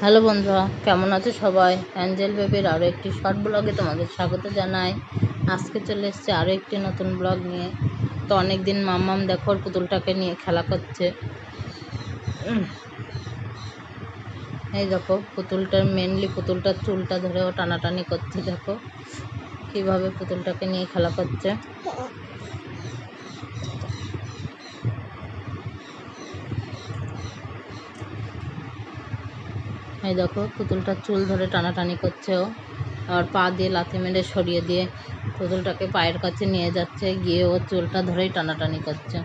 Hello বন্ধুরা, কেমন আছো সবাই? অ্যাঞ্জেল বেবির আরও একটি শর্ট ব্লগে তোমাদের স্বাগত জানাই। আজকে চলে এসছে আরও একটি নতুন ব্লগ নিয়ে। তো অনেক দিন মাম্মাম দেখো পুতুলটাকে নিয়ে খেলা করছে। এই দেখো, পুতুলটার মেনলি পুতুলটার চুলটা ধরে ও টানাটানি করছে, দেখো। কীভাবে পুতুলটাকে নিয়ে খেলা করছে। এই দেখো, পুতুলটা চুল ধরে টানাটানি করছে ও আর পা দিয়ে লাথি মেরে সরিয়ে দিয়ে পুতুলটাকে পায়ের কাছে নিয়ে যাচ্ছে, গিয়ে ও চুলটা ধরেই টানাটানি করছে।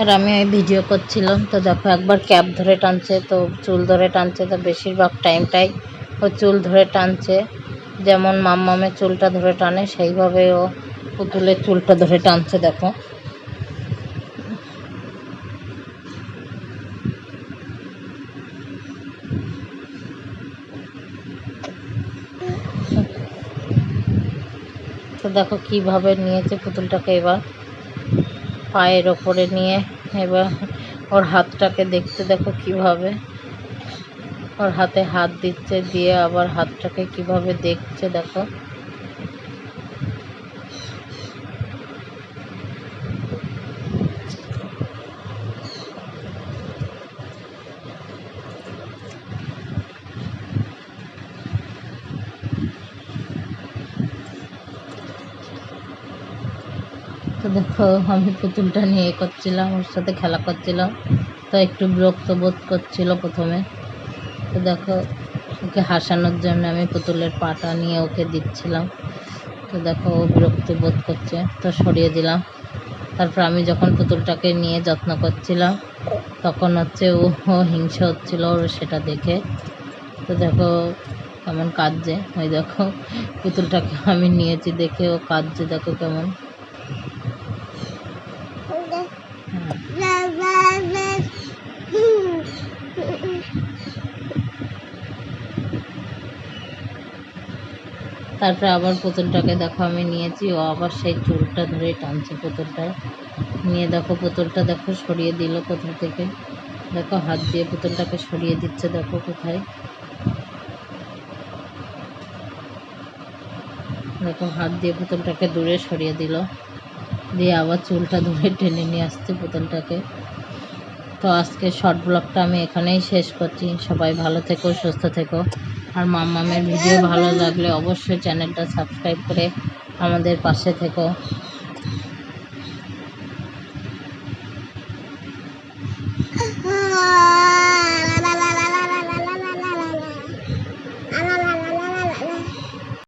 আর আমি ওই ভিডিও করছিলাম, তো দেখো একবার ক্যাপ ধরে টানছে, তো চুল ধরে টানছে, তো বেশিরভাগ টাইমটাই ও চুল ধরে টানছে। যেমন মাম মাম্মামের চুলটা ধরে টানে, সেইভাবে ও পুতুলের চুলটা ধরে টানছে, দেখো। তো দেখো কীভাবে নিয়েছে পুতুলটাকে এবার। পায়ের ওপরে নিয়ে এবার ওর হাতটাকে দেখতে দেখো কীভাবে। ওর হাতে হাত দিচ্ছে, দিয়ে আবার হাতটাকে কীভাবে দেখছে দেখো। তো দেখো, আমি পুতুলটা নিয়ে করছিলাম, ওর সাথে খেলা করছিলাম। তো একটু বিরক্ত বোধ করছিল প্রথমে। তো দেখো, ওকে হাসানোর জন্য আমি পুতুলের পাটা নিয়ে ওকে দিচ্ছিলাম। তো দেখো, ও বিরক্ত বোধ করছে, তো সরিয়ে দিলাম। তারপর আমি যখন পুতুলটাকে নিয়ে যত্ন করছিলাম, তখন হচ্ছে ও হিংসে হচ্ছিল ওর সেটা দেখে। তো দেখো, কেমন কাঁদছে। ওই দেখো, পুতুলটাকে আমি নিয়েছি দেখে ও কাঁদছে, দেখো কেমন। তারপরে আবার পুতুলটাকে দেখো আমি নিয়েছি। ও আবার সেই চুলটা ধরে টানছে পুতুলটায়। নিয়ে দেখো পুতুলটা দেখো সরিয়ে দিল কোথা থেকে। দেখো হাত দিয়ে পুতুলটাকে সরিয়ে দিচ্ছে দেখো কোথায়। দেখো হাত দিয়ে পুতুলটাকে দূরে সরিয়ে দিল। দিয়ে আবার চুলটা ধরে টেনে নিয়ে আসছে পুতুলটাকে। তো আজকে শর্ট ব্লগটা আমি এখানেই শেষ করছি। সবাই ভালো থেকো, সুস্থ থেকো। আর মাম মামের ভিডিও ভালো লাগলে অবশ্যই চ্যানেলটা সাবস্ক্রাইব করে আমাদের পাশে থেকো।